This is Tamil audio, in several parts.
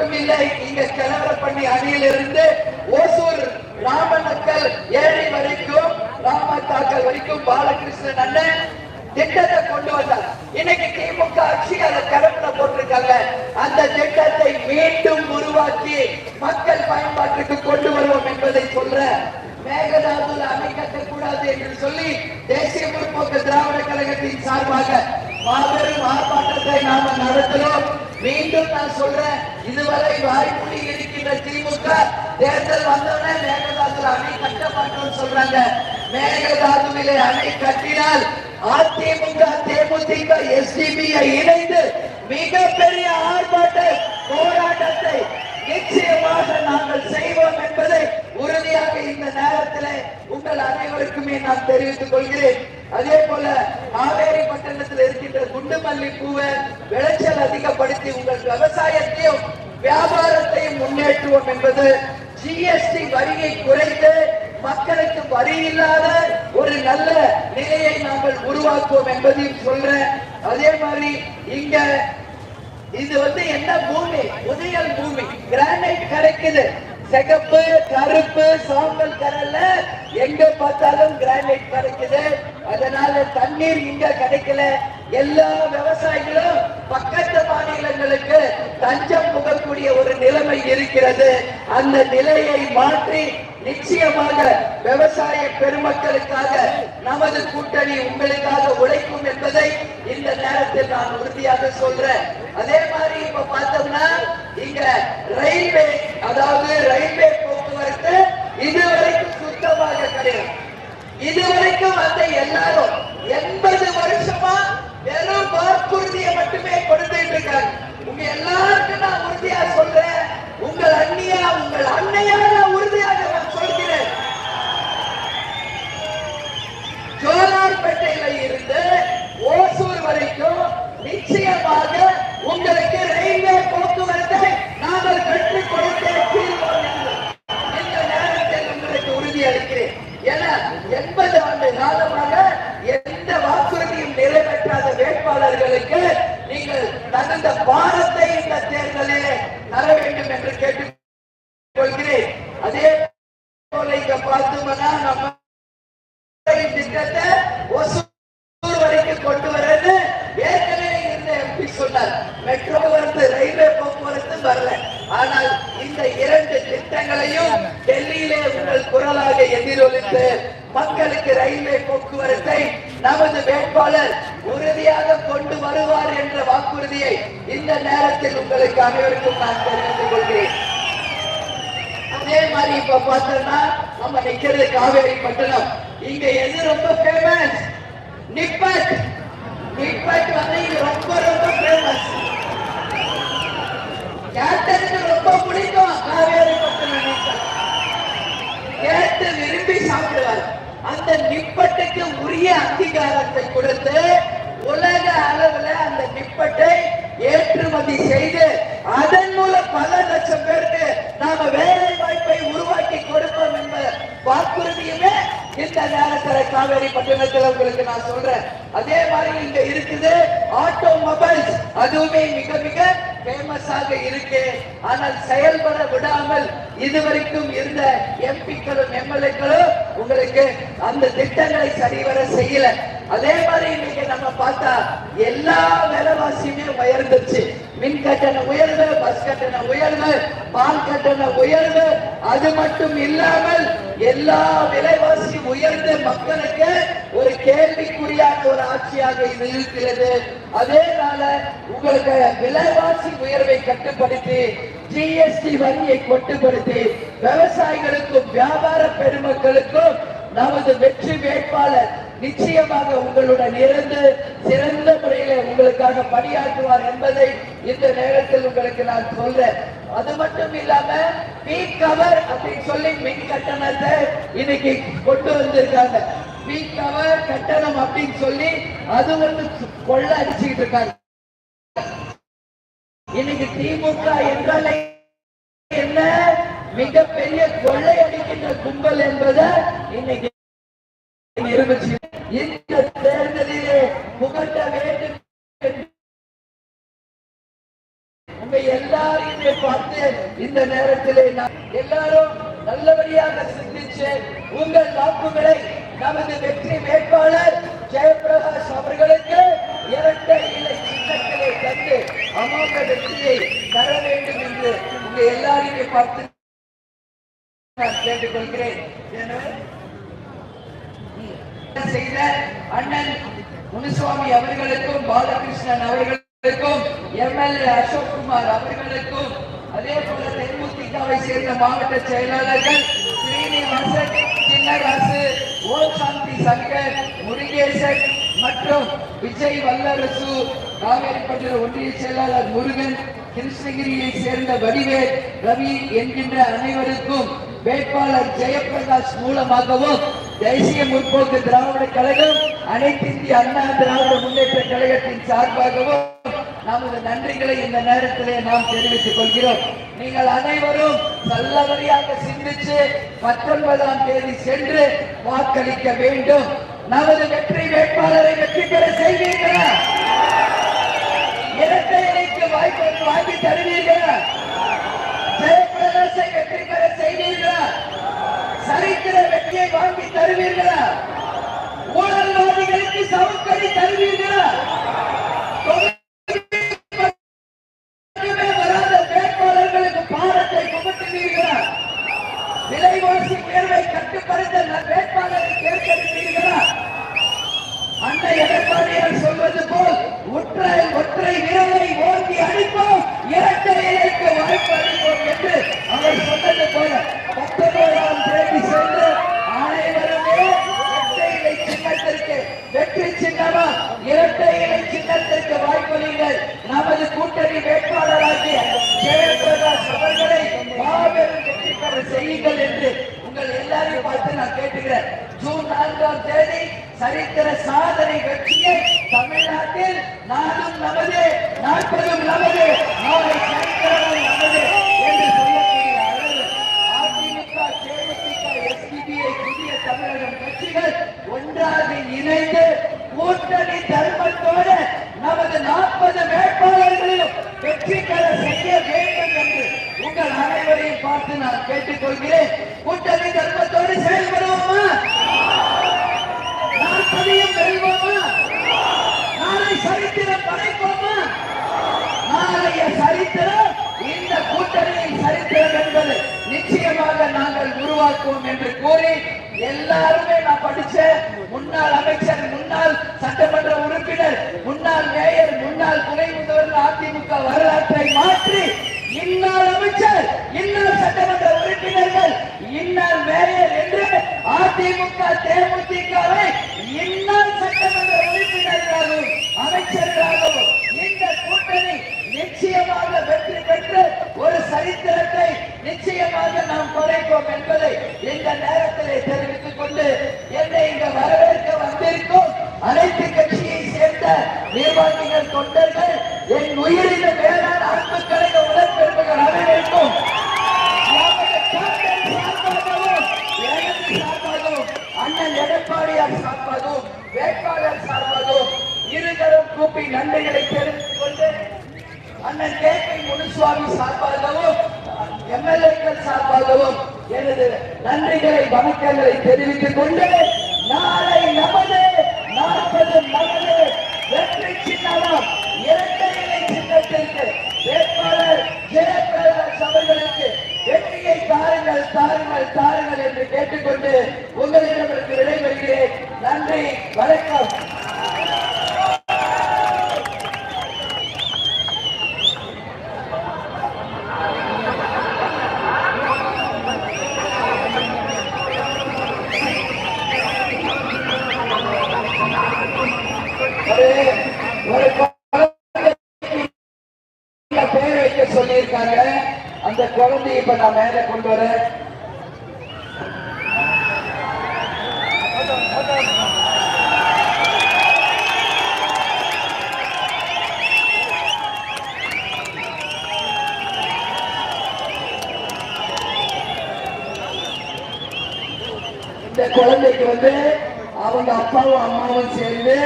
மட்டும் இல்லை இங்க கிளவரப்பண்ணி அணியிலிருந்து ஓசூர் ராமநக்கல் ஏழை வரைக்கும் ராமத்தாக்கல் வரைக்கும் பாலகிருஷ்ணன் அண்ணன் திட்டத்தை கொண்டு வந்தார். இன்னைக்கு திமுக ஆட்சி அதை கடப்புல போட்டிருக்காங்க. அந்த திட்டத்தை மீண்டும் உருவாக்கி மக்கள் பயன்பாட்டுக்கு கொண்டு வருவோம் என்பதை சொல்ற மேகதாதுல அணை கட்டக்கூடாது என்று சொல்லி தேசிய முற்போக்கு திராவிட கழகத்தின் சார்பாக மாபெரும் ஆர்ப்பாட்டத்தை நாம நடத்துகிறோம் மீண்டும் நான் சொல்றேன் இதுவரை வாய்மொழி இருக்கின்ற திமுக தேர்தல் வந்தவுடனே மேகதாதுல அணை கட்ட மாட்டோம்னு சொல்றாங்க. மேகதாதுவிலே அணை கட்டினால் அதிமுக தேமுதிக எஸ்டிபியை இணைந்து மிகப்பெரிய ஆர்ப்பாட்ட போராட்டத்தை நிச்சயமாக நாங்கள் செய்வோம் என்பதை உறுதியாக இந்த நேரத்தில் உங்கள் அனைவருக்குமே நான் தெரிவித்துக் கொள்கிறேன். அதே போல காவேரி பட்டணத்தில் இருக்கின்ற குண்டுமல்லி பூவை விளைச்சல் அதிகப்படுத்தி உங்கள் விவசாயத்தையும் வியாபாரத்தையும் முன்னேற்றுவோம் என்பது ஜிஎஸ்டி வரியை குறைத்து மக்களுக்கு வரி இல்லாத ஒரு நல்ல நிலையை நாங்கள் உருவாக்குவோம் என்பதையும் சொல்றேன். அதே மாதிரி இங்க இது வந்து என்ன பூமி? புதையல் பூமி. கிரானைட் கிடைக்குது சிகப்பு கருப்பு சாம்பல் கரல்ல எங்க பார்த்தாலும் கிரானைட் கிடைக்குது அதனால தண்ணீர் இங்க கிடைக்கல. எல்லா விவசாயிகளும் பக்கத்து மாநிலங்களுக்கு தஞ்சம் புகக்கூடிய ஒரு நிலைமை இருக்கிறது. அந்த நிலையை மாற்றி நிச்சயமாக விவசாய பெருமக்களுக்காக நமது கூட்டணி உங்களுக்காக உழைக்கும் என்பதை இந்த நேரத்தில் நான் உறுதியாக சொல்றேன். அதே மாதிரி இப்ப பார்த்தோம்னா இங்க ரயில்வே அதாவது ரயில்வே போக்குவரத்து இதுவரைக்கும் சுத்தமாக கிடையாது இதுவரைக்கும் வந்த எல்லாரும் எண்பது வருஷமா வெறும் வாக்குறுதியை மட்டுமே கொடுத்துட்டு இருக்காங்க உங்க எல்லாருக்கும் நான் உறுதியா சொல்றேன் உங்கள் அண்ணியா உங்கள் அன்னையா நான் உறுதியாக நான் சொல்கிறேன் ஜோலார்பேட்டையில இருந்து ஓசூர் வரைக்கும் நிச்சயமாக உங்களுக்கு ரயில்வே போக்குவரத்தை நாங்கள் கற்றுக் கொடுத்தே தீர்வோம் என்று இந்த நேரத்தில் உங்களுக்கு உறுதி அளிக்கிறேன் ஏன்னா எண்பது ஆண்டு காலமாக எந்த வாக்குறுதியும் நிறைவேற்றாத அவர்களுக்கு நீங்கள் தகுந்த பாடத்தை இந்த தேர்தலில் தர வேண்டும் என்று கேட்டுக் கொள்கிறேன் அதே போல இங்க பார்த்தோம்னா நம்ம திட்டத்தை ஒசூர் வரைக்கும் கொண்டு வர்றது ஏற்கனவே இருந்த எம்பி சொன்னார். மெட்ரோ போக்குவரத்து ரயில்வே போக்குவரத்து வரல. ஆனால் இந்த இரண்டு திட்டங்களையும் டெல்லியிலே உங்கள் குரலாக எதிரொலித்து மக்களுக்கு ரயில்வே போக்குவரத்தை நமது வேட்பாளர் உறுதியாக கொண்டு வருவார் என்ற வாக்குறுதியை இந்த நேரத்தில் உங்களுக்கு அனைவருக்கும் நான் தெரிவித்துக் கொள்கிறேன். அதே மாதிரி இப்ப பார்த்தோம்னா நம்ம நிக்கிறது காவேரி பட்டணம். இங்க எது ரொம்ப ஃபேமஸ் நிப்பட். நிப்பட் வந்து இங்க ரொம்ப ரொம்ப ஃபேமஸ் கேட்டதுக்கு ரொம்ப பிடிக்கும் காவேரி பட்டணம் கேட்டு விரும்பி சாப்பிடுவார். அந்த நிப்பட்டுக்கு உரிய அங்கீகாரத்தை கொடுத்து உலக அளவுல அந்த நிப்பட்டை ஏற்றுமதி செய்து அதன் மூலம் பல லட்சம் பேருக்கு நாம வேலை வாய்ப்பை உருவாக்கி கொடுப்போம் என்ற வாக்குறுதியுமே இந்த நேரத்தில் காவேரி பட்டணத்தில் உங்களுக்கு நான் சொல்றேன். அதே மாதிரி இங்க இருக்குது ஆட்டோமொபைல்ஸ். அதுவுமே மிக மிக ஃபேமஸாக இருக்கு. ஆனால் செயல்பட விடாமல் இதுவரைக்கும் இருந்த எம்பிக்களும் எம்எல்ஏக்களும் உங்களுக்கு அந்த திட்டங்களை சரிவர செய்யல. அதே மாதிரி இன்னைக்கு நம்ம பார்த்தா எல்லா விலைவாசியுமே உயர்ந்துச்சு மின் கட்டண உயர்வு பஸ் கட்டண உயர்வு பால் கட்டண உயர்வு அது மட்டும் இல்லாமல் எல்லா விலைவாசியும் உயர்ந்து மக்களுக்கு ஒரு சரியான ஒரு ஆட்சியாக இது இருக்கிறது. அதேனால உங்களுக்கு விலைவாசி உயர்வை கட்டுப்படுத்தி ஜிஎஸ்டி வரியை கட்டுப்படுத்தி விவசாயிகளுக்கும் வியாபார பெருமக்களுக்கும் நமது வெற்றி வேட்பாளர் நிச்சயமாக உங்களுடன் இருந்து சிறந்த முறையில உங்களுக்காக பணியாற்றுவார் என்பதை இந்த நேரத்தில் உங்களுக்கு நான் சொல்றேன். அது மட்டும் இல்லாம பீ கவர் அப்படின்னு சொல்லி மின் கட்டணத்தை இன்னைக்கு கொண்டு வந்திருக்காங்க. பீக் கட்டணம் அப்படின்னு சொல்லி அது வந்து கொள்ள அடிச்சுக்கிட்டு இருக்காங்க. இன்னைக்கு திமுக என்றாலே என்ன? மிகப்பெரிய கொள்ளை அடிக்கின்ற கும்பல் என்பதை இன்னைக்கு நிரூபிச்சு இந்த தேர்தலிலே புகட்ட வேண்டும் உங்க எல்லாரையுமே பார்த்து பார்த்து இந்த நேரத்திலே நான் எல்லாரும் நல்லபடியாக சிந்திச்சு உங்கள் வாக்குகளை நமது வெற்றி வேட்பாளர் ஜெயபிரகாஷ் அவர்களுக்கு இரட்டை இலை சின்னத்திலே தந்து அமோக வெற்றியை தர வேண்டும் என்று உங்க எல்லாரையும் பார்த்து நான் கேட்டுக்கொள்கிறேன். செய்த? அண்ணன் முனுசுவாமி அவர்களுக்கும் பாலகிருஷ்ணன் அவர்களுக்கும் எம்எல்ஏ அசோக் குமார் அவர்களுக்கும் அதே போல தென்முத்திகாவை சேர்ந்த மாவட்ட செயலாளர்கள் ஸ்ரீனிவாசன் சின்னராசு ஓம் சாந்தி சங்கர் முருகேசன் மற்றும் விஜய் வல்லரசு காவேரிப்பட்டின ஒன்றிய செயலாளர் முருகன் கிருஷ்ணகிரியை சேர்ந்த வடிவேல் ரவி என்கின்ற அனைவருக்கும் வேட்பாளர் ஜெயபிரகாஷ் மூலமாகவும் தேசிய முற்போக்கு திராவிட கழகம் அனைத்து இந்திய அண்ணா திராவிட முன்னேற்ற கழகத்தின் சார்பாகவும் நமது நன்றிகளை இந்த நேரத்திலே நாம் தெரிவித்துக் கொள்கிறோம். நீங்கள் அனைவரும் நல்லபடியாக சிந்திச்சு பத்தொன்பதாம் தேதி சென்று வாக்களிக்க வேண்டும். நமது வெற்றி வேட்பாளரை வெற்றி பெற செய்வீர்களா? இரட்டை இணைக்கு வாய்ப்பு வாங்கி தருவீர்களா? ஜெயபிரகாஷை வெற்றி பெற செய்வீர்களா? சரித்திர வெற்றியை வாங்கி தருவீர்களா? ஊழல்வாதிகளுக்கு சவுக்கடி தருவீர்களா? விலைவாசி உயர்வை கட்டுப்படுத்த வேட்பாளரை தேர்ந்தெடுப்பீர்களா அன்னை எடப்பாடியார் சொல்வது போல் ஒற்றை ஒற்றை விரலை ஓட்டி அடிப்போம் இரட்டை இலைக்கு வாய்ப்பு அளிப்போம் என்று அவர் சொன்னது போல பத்தொன்பதாம் தேதி சென்று அனைவருமே இரட்டை இலை சின்னத்திற்கு வெற்றி சின்னமா இரட்டை இலை சின்னத்திற்கு வாய்ப்பு நீங்கள் நமது கூட்டணி வேட்பாளராகிய செய்யுங்கள் என்று உங்கள் எல்லாரையும் பார்த்து நான் கேட்டுக்கிறேன். ஜூன் நான்காம் தேதி சரித்திர சாதனை வெற்றியை தமிழ்நாட்டில் நானும் நமது நாற்பதும் நமது நாளை சரித்திரமும் நமது என்று சொல்லக்கூடிய அளவு அதிமுக தேமுதிக எஸ்டிபிஐ புதிய தமிழகம் கட்சிகள் ஒன்றாக இணைந்து கூட்டணி தர்மத்தோடு நமது நாற்பது வேட்பாளர்களையும் வெற்றி பெற செய்ய வேண்டும் என்று உங்கள் அனைவரையும் பார்த்து நான் கேட்டுக்கொள்கிறேன் கூட்டணி தர்மத்தோடு செயல்படுவோமா நாற்பதையும் வெல்வோமா நாளை சரித்திரம் படைப்போமா நாளைய சரித்திரம் இந்த கூட்டணியின் சரித்திரம் என்பது நிச்சயமாக நாங்கள் உருவாக்குவோம் என்று கூறி எல்லாருமே நான் படிச்ச முன்னாள் அமைச்சர் முன்னாள் சட்டமன்ற உறுப்பினர் முன்னாள் மேயர் முன்னாள் துணை முதல்வர் அதிமுக வரலாற்றை மாற்றி இன்னால் அமைச்சர் இன்னால் சட்டமன்ற உறுப்பினர்கள் இன்னால் மேயர் என்று அதிமுக தேமுதிகவை இன்னால் சட்டமன்ற உறுப்பினர்களாகவும் அமைச்சர்களாகவும் இந்த கூட்டணி நிச்சயமாக வெற்றி பெற்று ஒரு சரித்திரத்தை நிச்சயமாக நாம் குறைப்போம் என்பதை இந்த நேரத்திலே தெரிவித்துக் கொண்டு என்னை இங்க வரவேற்க வந்திருக்கும் அனைத்து கட்சியை சேர்ந்த நிர்வாகிகள் தொண்டர்கள் என் உயிரின வேளாண் அன்பு கழக உடற்பெருமைகள் அனைவருக்கும் அண்ணன் எடப்பாடியார் சார்பாகவும் வேட்பாளர் சார்பாகவும் இருதரம் கூப்பி நன்மைகளை தெரிந்து கொண்டு அண்ணன் கே பி முனுசுவாமி சார்பாகவும் எம்எல்ஏக்கள் சார்பாகவும் எனது நன்றிகளை வணக்கங்களை தெரிவித்துக் கொண்டு நாளை நமது நாற்பது நமது வெற்றி சின்னமும். இரட்டை இலை சின்னத்திற்கு வேட்பாளர் ஜெயபிரகாஷ் அவர்களுக்கு வெற்றியை தாருங்கள் தாருங்கள் தாருங்கள் என்று கேட்டுக்கொண்டு உங்களிடமிருந்து விடைபெறுகிறேன். நன்றி வணக்கம் ஒரு ஒரு குழந்தைக்கு இந்த பேர் வைக்க சொல்லியிருக்காங்க அந்த இப்ப நான் மேல கொண்டு வரேன். இந்த குழந்தைக்கு வந்து அவங்க அப்பாவும் அம்மாவும் சேர்ந்து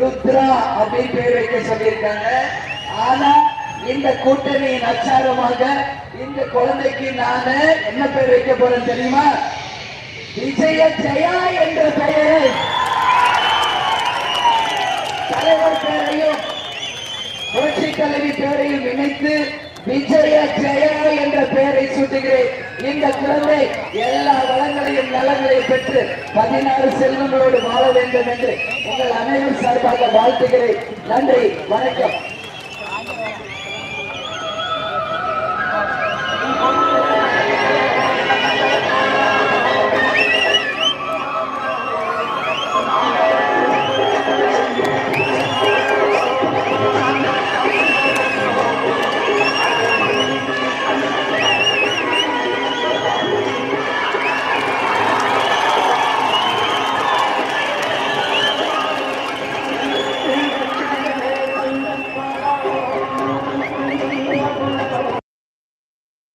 ருத்ரா அப்படின்னு பேர் வைக்க சொல்லியிருக்காங்க. ஆனா இந்த கூட்டணியின் அச்சாரமாக இந்த குழந்தைக்கு நானு என்ன பேர் வைக்க போறேன் தெரியுமா? விஜய ஜெயா என்ற பெயரை. தலைவர் பெயரையும் புரட்சி தலைவி பெயரையும் இணைத்து விஜய ஜெயா என்ற பெயரை சூட்டுகிறேன். இந்த குழந்தை எல்லா வளங்களையும் நலங்களையும் பெற்று பதினாறு செல்வங்களோடு வாழ வேண்டும் என்று உங்கள் அனைவரும் சார்பாக வாழ்த்துகிறேன். நன்றி வணக்கம்.